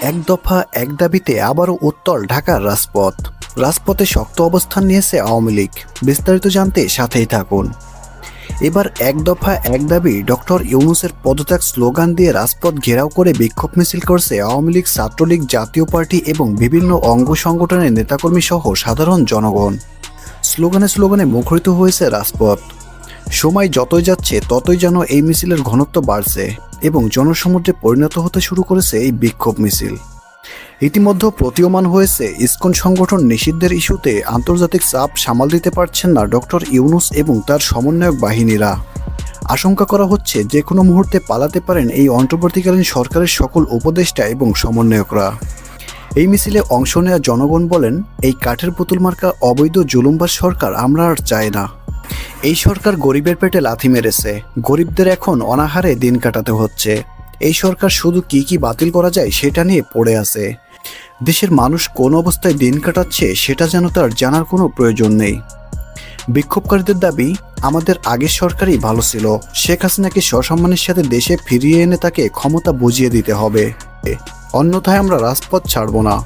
এক দফা, এক দাবিতে আবারও উত্তর ঢাকার রাজপথ। রাজপথে শক্ত অবস্থান নিয়েছে আওয়ামী লীগ। বিস্তারিত জানতে সাথেই থাকুন। এবার এক দফা, এক দাবি ডক্টর ইউনুসের পদত্যাগ স্লোগান দিয়ে রাজপথ ঘেরাও করে বিক্ষোভ মিছিল করছে আওয়ামী লীগ, ছাত্রলীগ, জাতীয় পার্টি এবং বিভিন্ন অঙ্গ সংগঠনের নেতাকর্মী সহ সাধারণ জনগণ। স্লোগানে স্লোগানে মুখরিত হয়েছে রাজপথ। সময় যতই যাচ্ছে, ততই যেন এই মিছিলের ঘনত্ব বাড়ছে। এবং জনসমুদ্রে পরিণত হতে শুরু করেছে এই বিক্ষোভ মিছিল। ইতিমধ্যে প্রতীয়মান হয়েছে, ইসকন সংগঠন নিষিদ্ধের ইস্যুতে আন্তর্জাতিক চাপ সামাল দিতে পারছেন না ডক্টর ইউনুস এবং তার সমন্বয়ক বাহিনীরা। আশঙ্কা করা হচ্ছে যে কোনো মুহূর্তে পালাতে পারেন এই অন্তর্বর্তীকালীন সরকারের সকল উপদেষ্টা এবং সমন্বয়করা। এই মিছিলে অংশ নেওয়া জনগণ বলেন, এই কাঠের পুতুল মার্কা অবৈধ জুলুমবাজ সরকার আমরা আর চাই না। এই সরকার গরিবের পেটে লাথি মেরেছে। গরিবদের এখন অনাহারে দিন কাটাতে হচ্ছে। এই সরকার শুধু কি কি বাতিল করা যায় সেটা নিয়ে পড়ে আছে। দেশের মানুষ কোন অবস্থায় দিন কাটাচ্ছে সেটা যেন তার জানার কোনো প্রয়োজন নেই। বিক্ষোভকারীদের দাবি, আমাদের আগের সরকারই ভালো ছিল। শেখ হাসিনাকে সসম্মানের সাথে দেশে ফিরিয়ে এনে তাকে ক্ষমতা বুঝিয়ে দিতে হবে। অন্যথায় আমরা রাজপথ ছাড়ব না।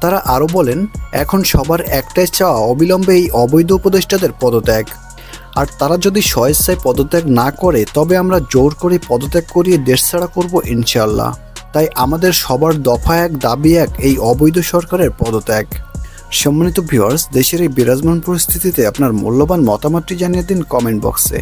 তারা আরও বলেন, এখন সবার একটাই চাওয়া অবিলম্বে এই অবৈধ উপদেষ্টাদের পদত্যাগ। আর তারা যদি স্বেচ্ছায় পদত্যাগ না করে, তবে আমরা জোর করে পদত্যাগ করিয়ে দেশ ছাড়া করব ইনশাল্লাহ তাই আমাদের সবার দফা এক, দাবি এক, এই অবৈধ সরকারের পদত্যাগ। সম্মানিত ভিউয়ার্স দেশের এই বিরাজমান পরিস্থিতিতে আপনার মূল্যবান মতামতটি জানিয়ে দিন কমেন্ট বক্সে।